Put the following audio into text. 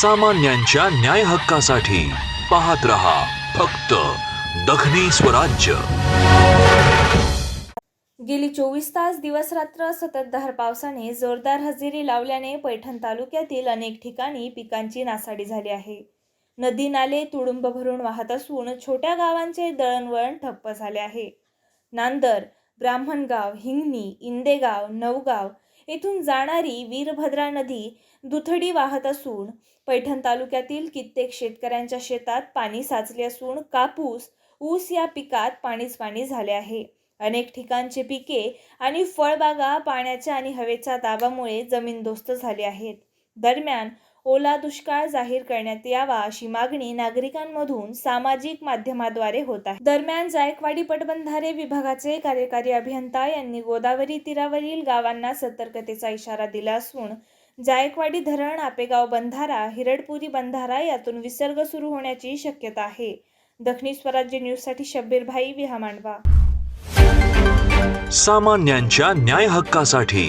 सामान्यांच्या न्याय हक्कासाठी पाहत रहा फक्त दखनी स्वराज्य. गेली चोवीस तास दिवस रात्र सततधार पावसाने जोरदार हजेरी लावल्याने पैठण तालुक्यातील अनेक ठिकाणी पिकांची नासाडी झाली आहे. नदी नाले तुडुंब भरून वाहत असून छोट्या गावांचे दळणवळण ठप्प झाले आहे. नांदर ब्राह्मणगाव हिंगणी इंदेगाव नवगाव येथून जाणारी वीरभद्रा नदी दुथडी वाहत असून पैठण तालुक्यातील कित्येक शेतकऱ्यांच्या शेतात पाणी साचले असून कापूस ऊस या पिकात पाणीच पाणी झाले आहे. अनेक ठिकाणचे पिके आणि फळबागा पाण्याच्या आणि हवेच्या दाबामुळे जमीनदोस्त झाले आहेत. दरम्यान ओला दुष्काळ जाहीर करण्यात यावा अशी मागणी नागरिकांमधून सामाजिक माध्यमाद्वारे होत आहे. दरम्यान जायकवाडी पटबंधारे विभागाचे कार्यकारी अभियंता यांनी गोदावरी तीरावरील गावांना सतर्कतेचा इशारा दिला असून जायकवाडी धरण आपेगाव बंधारा हिरडपुरी बंधारा यातून विसर्ग सुरू होण्याची शक्यता आहे. दक्षिणी स्वराज्य न्यूजसाठी शब्बीर भाई विहा मांडवा सामान्यांच्या न्याय हक्कासाठी